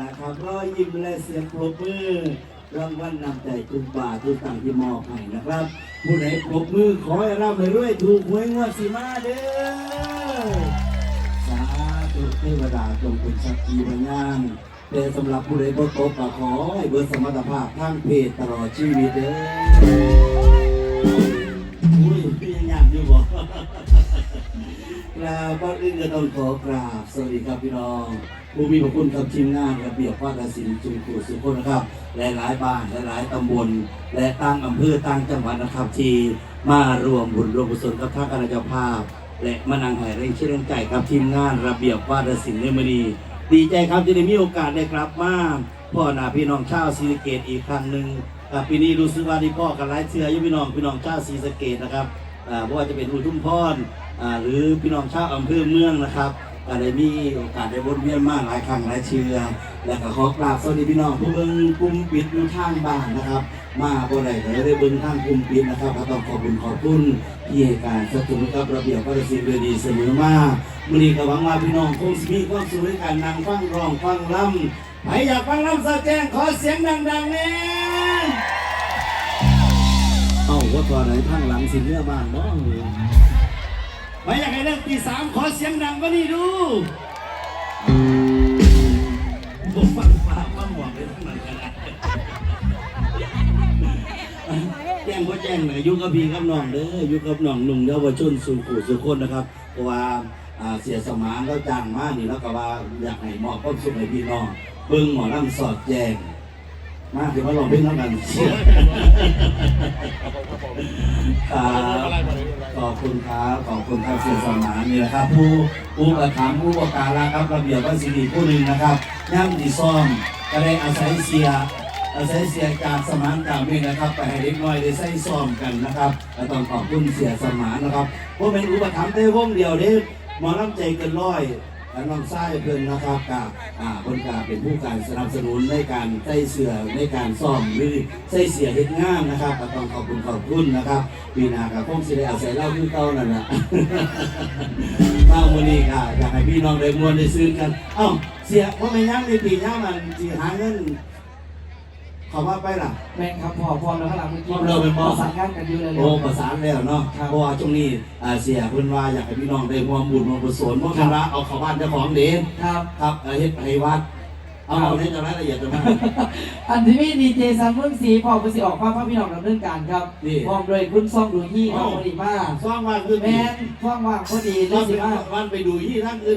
ลายๆครับรอยยิ้มและเสียงปรบมือรางวัลนำใจทุกบาททุกตังที่มอบให้นะครับ ผู้ใดปรบมือขอให้ร่ำให้รวยถูกหวยงวดสีมาเด้อสาธุเทวดาจงเป็นสักขีพยานแต่สำหรับผู้ใดบ่ตกก็ขอให้เบิดสมรรถภาพทางเพศตลอดชีวิตเด้อ ราบก่อนอื่นก็ต้องขอกราบสวัสดีครับพี่น้องผู้มีพระคุณกับทีมงานระเบียบวาทศิลป์จุฬาสุขนนะครับหลายๆบ้านหลายๆตำบล และตั้งอำเภอตั้งจังหวัดนะครับ ที่มารวมบุญรวมกุศลกับทางคณะเจ้าภาพ และมานังไห้เร่งเชื่อเร่งใจกับทีมงานระเบียบวาทศิลป์ในมือนี้ดีใจครับที่ได้มีโอกาสได้กลับมาพ่อหนาพี่น้องชาวศรีสะเกดอีกครั้งหนึ่งปีนี้รู้สึกว่าที่พ่อกันหลายเชืออยู่พี่น้องพี่น้องชาวศรีสะเกดนะครับว่าจะเป็นอุทุมพรอ่า หรือพี่น้องชาวอำเภอเมืองนะครับก็ได้มีโอกาสได้วนเวียนมาหลายครั้งหลายเชือและก็ขอกราบสวัสดีพี่น้องผู้เบิ่งกลุ่มปิดอยู่ทางบ้านนะครับ มาบ่ได้ก็ได้เบิ่งทางกลุ่มปิดนะครับก็ต้องขอบคุณขอบคุณที่ให้การสนับสนุนกับระเบียบวัฒนศิลป์โดยดีเสมอมามื้อนี้ก็หวังว่าพี่น้องคงสิมีความสุขในการนั่งฟังร้องฟังรำใครอยากฟังรำสะแจ้งขอเสียงดังๆแน่เอ้าว่าตอนไหนทางหลังสิเมื่อบ้านบ่ ไปอยากให้เลิกตีสามขอเสียงดังก็นี่ดูมาหมวกเลยทั้งนั้นกันนะแจ้งก็แจ้งหน่อยอยุ่กับพี่กับน้องเด้ออยุ่กับน้องหนุ่มเยาวชนสู่ขู่สู่คนนะครับเพราะว่าอ่าเสียสมานก็จ้างมานี่แล้วก็ว่าอยากให้มอบความสุขให้พี่น้องเบิ่งหมอลำสอดแจ้ง มาถึงมาลองเพลงแล้วกันเชียร์ครับขอบคุณครับขอบคุณครับเสียสมานนี่แหละครับ ผู้ผู้ประถามผู้ประการะครับระเบียบวัสิริผู้หนึ่งนะครับย่ำดีซ่อมก็ได้อาศัยเสียอาศัยเสียจากสมานกล่าวนี่นะครับไปให้เด็กน้อยได้ใส่ซ้อมกันนะครับและต้องขอบคุณเสียสมานนะครับเพราะเป็นอุปถัมภ์ได้วงเดียวเด้หมอลำใจเกินร้อย และน้องไส้เพิ่นนะครับกับอ่าคนกาเป็นผู้การสนับสนุนในการใส่เสือในการซ่อมหรือใส่เสียเฮ็ดงานนะครับก็ต้องขอบคุณขอบคุณนะครับปีหนากับพงศิริอาศัยเล่าคือเก่านั่นแหละมาวันนี้ก็อยากให้พี่น้องได้มวนได้ซื้อกันเอ้าเสียว่าไม่ยั้งในปีหน้ามันจีหาเงิน ขอว่าไปล่ะ แม่งครับพ่อพ่อแล้วข้างหลังเมื่อกี้พร้อมแล้วเป็นบ่ประสานงานกันอยู่เลย โอ้ประสานแล้วเนาะครับ เพราะว่าช่วงนี้อ่าเสียเพิ่นว่าอยากให้พี่น้องได้ร่วมบุญร่วมกุศลเพราะคณะเอาเข้าบ้านเจ้าของเด่นครับ ครับเอ่อเฮ็ดให้วัด เอาเอาในจะรายละเอียดจะมาอันที่มีดีเจซัมเมืองสีพ่อพุสิออกภาพภาพพี่น้องดำเนินการครับนี่ พร้อมโดยคุณซ่องดูยี่ครับอ้าวพอดีมากซ่องวันคือแม่นฟ้องว่างพอดีเลซ่อยงสิเป็นว่าวันไปดูยี่ท่านอื่น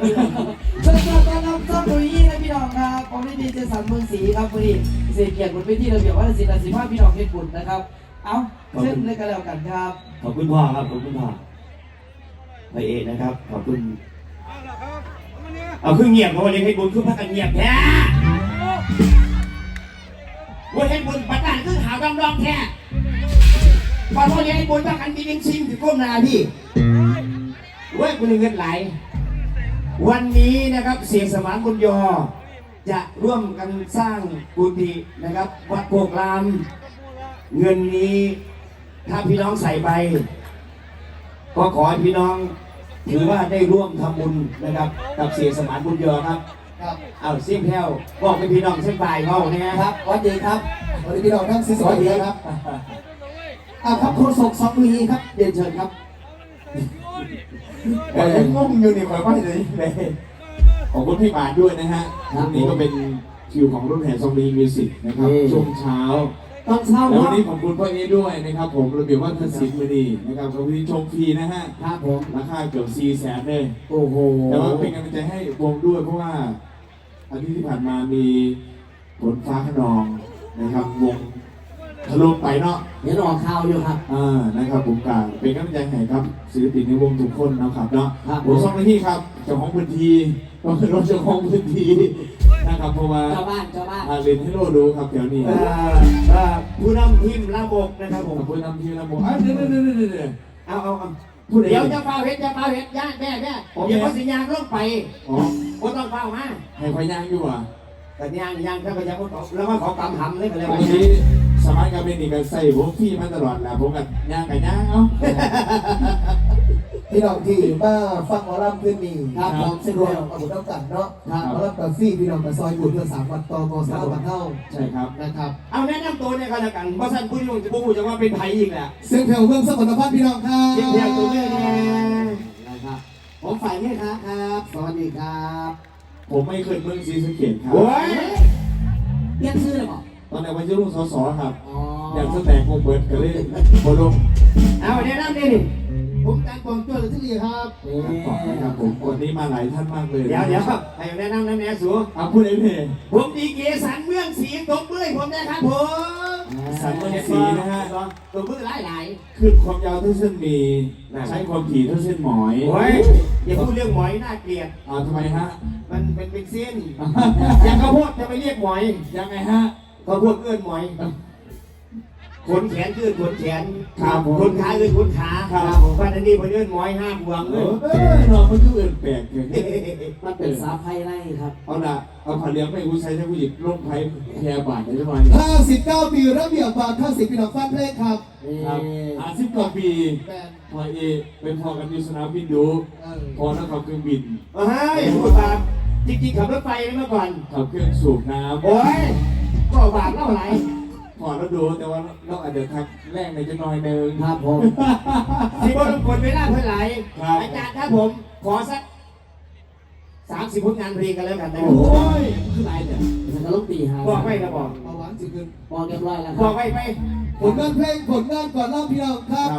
เชิญต้อนรับซ่องดูยี่นะพี่น้องครับผมได้ดีเจซัมเมืองสีครับพอดีเสียเกียรติบนเวทีระเบียบวัฒนศิลป์ศิลปะพี่น้องเพชรบุญนะครับ เอาเชิญเลยกันแล้วกันครับขอบคุณพ่อครับขอบคุณพ่อพระเอกนะครับ ขอบคุณ เอาคือเงียบมาวันนี้ให้บุญคือพักกันเงียบแท้วันให้บุญประกาศคือหาวดำดองแท้พอวันนี้ให้บุญพักกันมีดิงซิงถือก้มหนาพี่เว้ยคุณเงินไหล วันนี้นะครับเสียงสมานบุญยอ จะร่วมกันสร้างกุฏินะครับ วัดโพกลาม เงินนี้ถ้าพี่น้องใส่ไป ก็ขอให้พี่น้อง ถือว่าได้ร่วมทำบุญนะครับ กับเสียสมานบุญยอครับครับเอาเสียงแพ้วบอกให้พี่น้องเส้นปลายเขาเนี่ยครับสวัสดีครับสวัสดีพี่น้องทั้งสิสวัสดีครับอ่าครับโฆษกสองวีครับเรียนเชิญครับแต่ยังงงอยู่นี่คอยว่าเลยเลยขอบคุณพี่บาทด้วยนะฮะครับวันนี้ก็เป็นคิวของรุ่นแห่ซองดีมิวสิกนะครับนี่ช่วงเช้า ตอนเช้าแล้วควัรันบนี้ขอบคุณพ่อเอด้วยนะครับผมระเบียบวัฒนศิลป์มือดีนะครับขอบคุณที่ชมฟรีนะฮะครับผมราคาเกือบ4แสนเลยโอ้โหแต่ว่าเป็นกำลังใจให้วงด้วยเพราะว่าอาทิตย์ที่ผ่านมามีฝนฟ้าขนองนะครับวง ทะลุไปเนาะเดี๋ยวรอข่าวอยู่ครับ อ่านะครับผมกลางเป็นกำลังใจให้ครับศิลปินในวงทุกคนนะครับเนาะครับ ผมสองหน้าที่ครับเจ้าของพื้นที่ต้องเป็นรถเจ้าของพื้นที่นะครับเพราะว่าเจ้าบ้านเจ้าบ้านอาเรนให้โลดูครับแถวนี้เอ่อเอ่อผู้นำทีมระบบนะครับผมขอบคุณนำทีมระบบอะเดี๋ยวเดี๋ยวเดี๋ยวเดี๋ยวเดี๋ยวเอาเอาเอาพูดเดี๋เดี๋ยยววจะจะเฝ้าเฮ็ดจะเฝ้าเฮ็ดย่าแม่แม่โอเค เดี๋ยวเขาสัญญาณลงไปอ๋อก็ต้องเฝ้ามาให้พยางอยู่อะสัญญาณยังถ้าพยายามก็แล้วว่าเขากำหำเลยก็เลยวันนี้ สมัยกับเบนนี่ก็ใส่ผมพี่มาตลอดแหละผมกับย่างกับย่างเอ้าพี่น้องที่มาฟังหมอลำขึ้นนี่ครับผมสะดวกเอาบุญน้ำกันเนาะครับหมอลำกับฟรี่พี่น้องกับซอยบุญเพื่อสามวัดต่อมอสามวัดเท่าใช่ครับนะครับเอาแนะนำตัวเนี่ยก็แล้วกันเพราะท่านผู้ชมจะพูดจะว่าเป็นไผอีกแหละเสียงแผ่วเมืองสกลนครพี่น้องครับเพียงเพียงตัวเนี้ยนะครับผมฝ่ายแม่ค้าครับสวัสดีครับ ผมไม่เคยเมืองศรีสะเกดครับโอ้ยเรียกชื่อเลยบอก ตอนนี้วันชื่อลุงสอสอครับ อ๋ออยากจะแตกวงเบิร์ดกันเลยโบลงเอาแนะนำนี่นี่ผมการกองตัวที่ดีครับ ขอบคุณครับผมวันนี้มาหลายท่านมากเลยเดี๋ยวเดี๋ยวครับให้แนะนำนะแม่สูเอาพูดเองเลยผมดีเกสันเมืองศรีตบมือให้ผมนะครับผมสันเมืองศรีนะฮะตบมือหลายหลายขึ้นความยาวเท่าเส้นหมีใช้ความถี่เท่าเส้นหมอยๆโอ้ยอย่าพูดเรื่องหมอยน่าเกลียด อ่าทำไมฮะ มันเป็นเป็นเส้น อย่างข้าวโพดจะไปเรียกหมอย ยังไงฮะ ข้าวโพดเอื้อนหมอยขนแขนคือขนแขนครับผมขนขาคือขนขาครับผมวันนี้ผมเอื้อนหมอยห้าบวงเอเลยอเออน้องมันก็เอื่นแปลกอย่างนี้มันเป็นสาไพ่ไล่ครับเอาละเอาผ่าเลี้ยงไม่รู้ใช้ใช้ผู้หญิงลงไพ่แพรบาทได้ไหม59ปีระเบียบบาทข้าสิบพี่น้องฟังเพลงครับครับอาสิบกว่าปีแบนพอเอเป็นพอกันอยู่สนามบินดูเออพอนักขับเครื่องบินเฮ้ยพูดบาปจริงๆขับรถไฟเมื่อก่อนขับเครื่องสูบน้โอ้ย ก็บาปเล่าไหลำพอแล้วดูแต่ว่าเราอาจจะทักแรกในจะน้อยหนึ่งครับผมที่บนคนเวลาเพื่อไหลครับอาจารย์ครับผม ขอสักสามสิบผลงานเพลงกันแล้วกันนะโอ้ยคือไรเนี่ยฉันก็ลงตีหาบอกไว้นะบอกเอาหวานสิขึ้นบอกเรียบร้อยแล้วคบอรักบไว้ไปผลงานเพลงผลงานก่อนรอบพี่น้องครับ